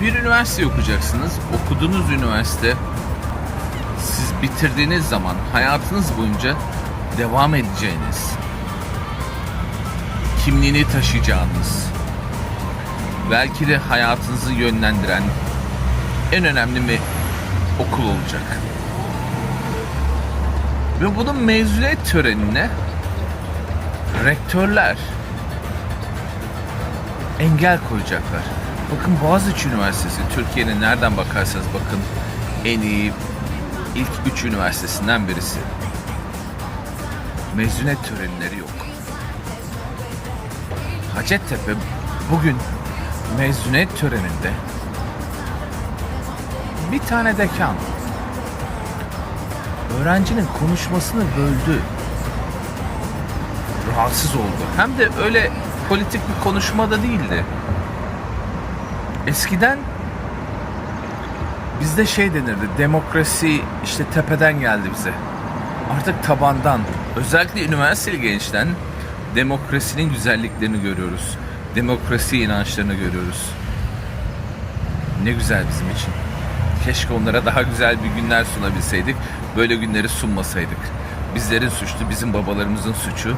Bir üniversite okuyacaksınız. Okuduğunuz üniversite siz bitirdiğiniz zaman hayatınız boyunca devam edeceğiniz, kimliğini taşıyacağınız, belki de hayatınızı yönlendiren en önemli bir okul olacak. Ve bunun mezuniyet törenine rektörler engel koyacaklar. Bakın Boğaziçi Üniversitesi Türkiye'nin nereden bakarsanız bakın en iyi ilk üç üniversitesinden birisi. Mezuniyet törenleri yok. Hacettepe bugün mezuniyet töreninde bir tane dekan öğrencinin konuşmasını böldü. Rahatsız oldu. Hem de öyle politik bir konuşma da değildi. Eskiden bizde şey denirdi. Demokrasi işte tepeden geldi bize. Artık tabandan. Özellikle üniversiteli gençten demokrasinin güzelliklerini görüyoruz. Demokrasi inançlarını görüyoruz. Ne güzel bizim için. Keşke onlara daha güzel bir günler sunabilseydik. Böyle günleri sunmasaydık. Bizlerin suçlu, bizim babalarımızın suçu.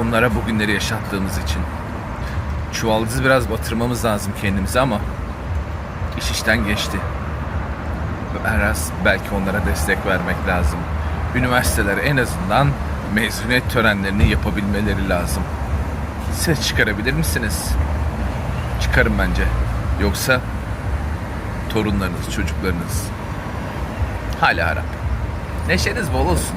Onlara bu günleri yaşattığımız için. Çuvaldızı biraz batırmamız lazım kendimize ama iş işten geçti. Biraz belki onlara destek vermek lazım. Üniversitelere en azından mezuniyet törenlerini yapabilmeleri lazım. Ses çıkarabilir misiniz? Çıkarın bence. Yoksa torunlarınız, çocuklarınız hala harap. Neşeniz bol olsun.